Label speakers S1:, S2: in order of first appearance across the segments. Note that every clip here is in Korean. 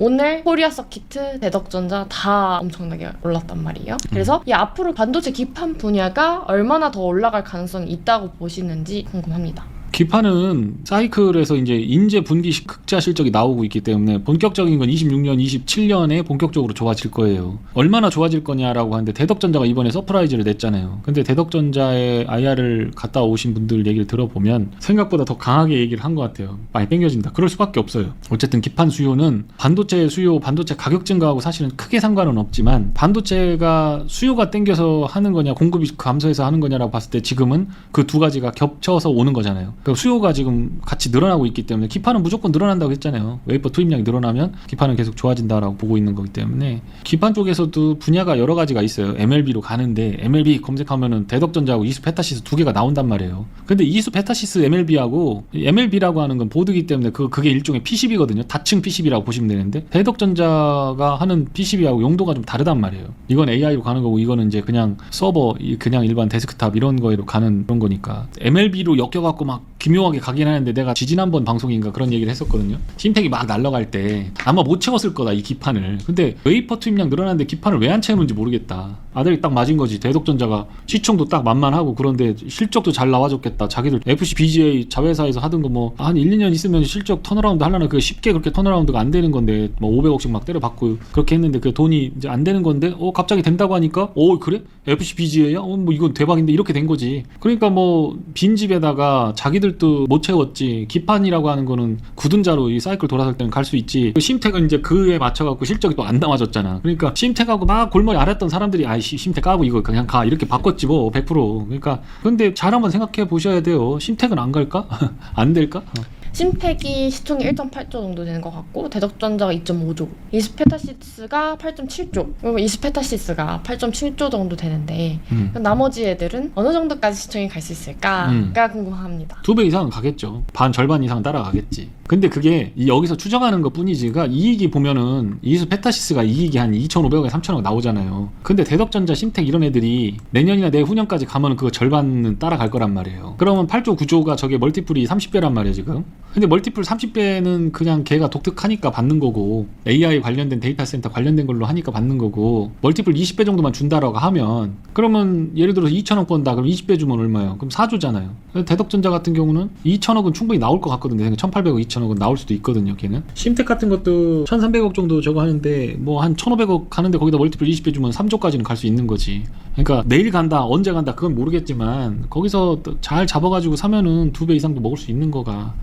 S1: 오늘 코리아 서키트, 대덕전자 다 엄청나게 올랐단 말이에요. 그래서 이 앞으로 반도체 기판 분야가 얼마나 더 올라갈 가능성이 있다고 보시는지 궁금합니다.
S2: 기판은 사이클에서 이제 인재 분기 시- 극자 실적이 나오고 있기 때문에 본격적인 건 26년, 27년에 본격적으로 좋아질 거예요. 얼마나 좋아질 거냐라고 하는데 대덕전자가 이번에 서프라이즈를 냈잖아요. 근데 대덕전자의 IR을 갔다 오신 분들 얘기를 들어보면 생각보다 더 강하게 얘기를 한 것 같아요. 많이 땡겨진다. 그럴 수밖에 없어요. 어쨌든 기판 수요는 반도체 수요, 반도체 가격 증가하고 사실은 크게 상관은 없지만 반도체가 수요가 땡겨서 하는 거냐, 공급이 감소해서 하는 거냐라고 봤을 때 지금은 그 두 가지가 겹쳐서 오는 거잖아요. 그러니까 수요가 지금 같이 늘어나고 있기 때문에 기판은 무조건 늘어난다고 했잖아요. 웨이퍼 투입량이 늘어나면 기판은 계속 좋아진다라고 보고 있는 거기 때문에 기판 쪽에서도 분야가 여러 가지가 있어요. MLB로 가는데 MLB 검색하면은 대덕전자하고 이수 페타시스 두 개가 나온단 말이에요. 근데 이수 페타시스 MLB하고 MLB라고 하는 건 보드기 때문에 그 그게 일종의 PCB거든요. 다층 PCB라고 보시면 되는데 대덕전자가 하는 PCB하고 용도가 좀 다르단 말이에요. 이건 AI로 가는 거고 이거는 이제 그냥 서버 이- 그냥 일반 데스크탑 이런 거로 가는 그런 거니까 MLB로 엮여갖고 막 기묘하게 가긴 하는데 내가 지지난번 방송인가 그런 얘기를 했었거든요. 심택이 막 날아갈 때 아마 못 채웠을 거다 이 기판을. 근데 웨이퍼 투입량 늘어났는데 기판을 왜 안 채우는지 모르겠다. 아들이 딱 맞은 거지. 대덕전자가 시총도 딱 만만하고 그런데 실적도 잘 나와줬겠다. 자기들 FC BGA 자회사에서 하던 거 뭐 한 1, 2년 있으면 실적 턴어라운드 하려나 그 쉽게 그렇게 턴어라운드가 안 되는 건데 뭐 500억씩 막 때려 받고 그렇게 했는데 그 돈이 이제 안 되는 건데 어 갑자기 된다고 하니까 어 그래? FC BGA야? 어 뭐 이건 대박인데 이렇게 된 거지. 그러니까 뭐 빈집에다가 자기들 도 못 채웠지. 기판이라고 하는 거는 굳은 자로 이 사이클 돌아설 때는 갈 수 있지. 그 심택은 이제 그에 맞춰갖고 실적이 또 안 나와졌잖아. 그러니까 심택하고 막 골머리 앓았던 사람들이 아이씨 심택 까고 이거 그냥 가 이렇게 바꿨지 뭐 100%. 그러니까 근데 잘 한번 생각해 보셔야 돼요. 심택은 안 갈까? 안 될까? 어.
S1: 심팩이 시총이 1.8조 정도 되는 것 같고 대덕전자가 2.5조, 이스페타시스가 8.7조, 그리고 이스페타시스가 8.7조 정도 되는데
S2: 음.
S1: 나머지 애들은 어느 정도까지 시총이 갈 수 있을까가
S2: 음.
S1: 궁금합니다.
S2: 두 배 이상은 가겠죠. 반 절반 이상 따라가겠지. 근데 그게 이 여기서 추정하는 것 뿐이지가 이익이 보면은 이수 페타시스가 이익이 한 2,500억에 3,000억 나오잖아요. 근데 대덕전자, 심택 이런 애들이 내년이나 내후년까지 가면은 그거 절반은 따라갈 거란 말이에요. 그러면 8조, 9조가 저게 멀티플이 30배란 말이에요, 지금. 근데 멀티플 30배는 그냥 걔가 독특하니까 받는 거고 AI 관련된 데이터 센터 관련된 걸로 하니까 받는 거고 멀티플 20배 정도만 준다라고 하면 그러면 예를 들어서 2천억 번다 그럼 20배 주면 얼마예요? 그럼 4조잖아요. 대덕전자 같은 경우는 2천억은 충분히 나올 것 같거든요. 1,800억, 2천억은 나올 수도 있거든요. 걔는 심텍 같은 것도 1,300억 정도 저거 하는데 뭐 한 1,500억 가는데 거기다 멀티플 20배 주면 3조까지는 갈 수 있는 거지. 그러니까 내일 간다, 언제 간다 그건 모르겠지만 거기서 또잘 잡아가지고 사면은 두 배 이상도 먹을 수 있는 거가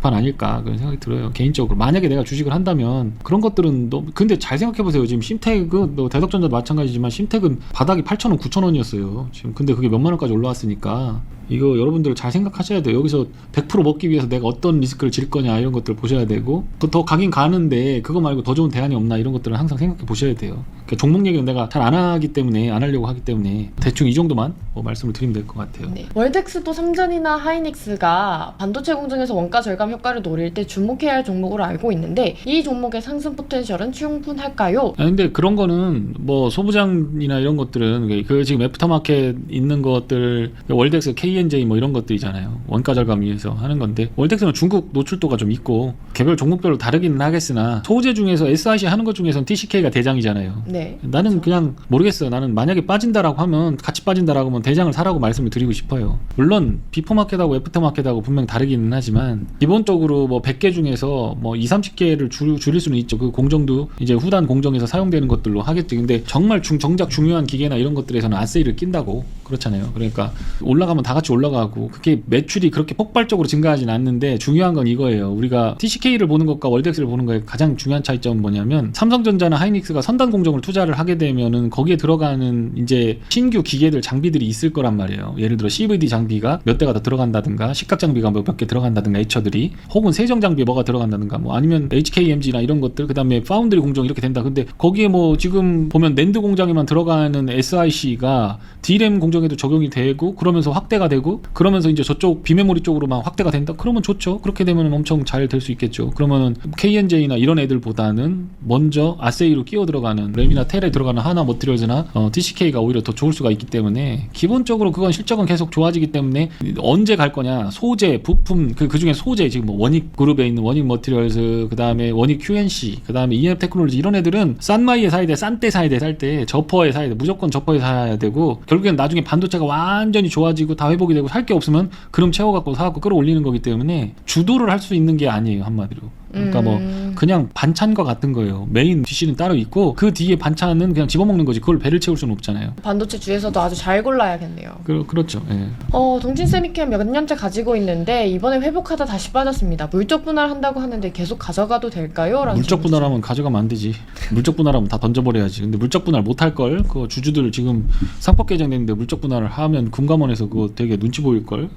S2: 기판 아닐까 그런 생각이 들어요. 개인적으로. 만약에 내가 주식을 한다면 그런 것들은 너무 근데 잘 생각해 보세요. 지금 심택은 뭐 대덕전자도 마찬가지지만 심택은 바닥이 8,000원 9,000원이었어요. 지금 근데 그게 몇만 원까지 올라왔으니까 이거 여러분들 잘 생각하셔야 돼요 여기서 100% 먹기 위해서 내가 어떤 리스크를 질 거냐 이런 것들 보셔야 되고 또더 가긴 가는데 그거 말고 더 좋은 대안이 없나 이런 것들은 항상 생각해 보셔야 돼요 그러니까 종목 얘기는 내가 잘 안 하기 때문에 안 하려고 하기 때문에 대충 이 정도만 뭐 말씀을 드리면 될 것 같아요
S1: 네. 월덱스도 삼전이나 하이닉스가 반도체 공정에서 원가 절감 효과를 노릴 때 주목해야 할 종목으로 알고 있는데 이 종목의 상승 포텐셜은 충분할까요?
S2: 아 근데 그런 거는 뭐 소부장이나 이런 것들은 그- 그 지금 애프터마켓 있는 것들 월덱스 KNJ 뭐 이런 것들이잖아요 원가 절감 위해서 하는 건데 월덱스는 중국 노출도가 좀 있고 개별 종목별로 다르기는 하겠으나 소재 중에서 SIC 하는 것 중에서는 TCK가 대장이잖아요
S1: 네.
S2: 나는 그냥 모르겠어요. 나는 만약에 빠진다라고 하면 같이 빠진다라고 하면 대장을 사라고 말씀을 드리고 싶어요. 물론 비포마켓하고 애프터마켓하고 분명 다르기는 하지만 기본적으로 뭐 100개 중에서 뭐 2, 30개를 줄, 줄일 수는 있죠. 그 공정도 이제 후단 공정에서 사용되는 것들로 하겠지. 근데 정말 중, 정작 중요한 기계나 이런 것들에서는 아세이를 낀다고 그렇잖아요. 그러니까 올라가면 다 같이 올라가고 그게 매출이 그렇게 폭발적으로 증가하진 않는데 중요한 건 이거예요. 우리가 TCK를 보는 것과 월덱스를 보는 거의 가장 중요한 차이점은 뭐냐면 삼성전자나 하이닉스가 선단 공정을 투자를 하게 되면은 거기에 들어가는 이제 신규 기계들 장비들이 있을 거란 말이에요. 예를 들어 CVD 장비가 몇 대가 더 들어간다든가 식각 장비가 뭐몇개 들어간다든가 에처들이 혹은 세정 장비에 뭐가 들어간다든가 뭐 아니면 HKMG나 이런 것들 그다음에 파운드리 공정 이렇게 된다. 근데 거기에 뭐 지금 보면 낸드 공장에만 들어가는 SIC가 D램 공정에도 적용이 되고 그러면서 확대가 되고 되고 그러면서 이제 저쪽 비메모리 쪽으로만 확대가 된다. 그러면 좋죠. 그렇게 되면 엄청 잘 될 수 있겠죠. 그러면은 KNJ나 이런 애들보다는 먼저 아세이로 끼어 들어가는 램이나 텔에 들어가는 하나 머티리얼즈나 어, TCK가 오히려 더 좋을 수가 있기 때문에 기본적으로 그건 실적은 계속 좋아지기 때문에 언제 갈 거냐 소재 부품 그 그 중에 소재 지금 뭐 원익 그룹에 있는 원익 머티리얼즈 그 다음에 원익 QNC 그 다음에 EF 테크놀로지 이런 애들은 싼 마이에 사야 돼 싼 때 사야 돼 살 때 저퍼에 사야 돼 무조건 저퍼에 사야 되고 결국엔 나중에 반도체가 완전히 좋아지고 다 회복 이 되고 살 게 없으면 그럼 채워갖고 사갖고 끌어올리는 거기 때문에 주도를 할 수 있는 게 아니에요 한마디로 그러니까 뭐
S1: 음.
S2: 그냥 반찬과 같은 거예요. 메인 디시는 따로 있고 그 뒤에 반찬은 그냥 집어먹는 거지. 그걸 배를 채울 수는 없잖아요.
S1: 반도체 주에서도 아주 잘 골라야겠네요.
S2: 그, 그렇죠. 예.
S1: 어, 동진 세미캠 몇 년째 가지고 있는데 이번에 회복하다 다시 빠졌습니다. 물적 분할한다고 하는데 계속 가져가도 될까요? 라는
S2: 물적
S1: 질문
S2: 분할하면 가져가면 안 되지. 물적 분할하면 다 던져버려야지. 근데 물적 분할 못 할 걸. 그 주주들 지금 상법 개정됐는데 물적 분할을 하면 금감원에서 그거 되게 눈치 보일 걸.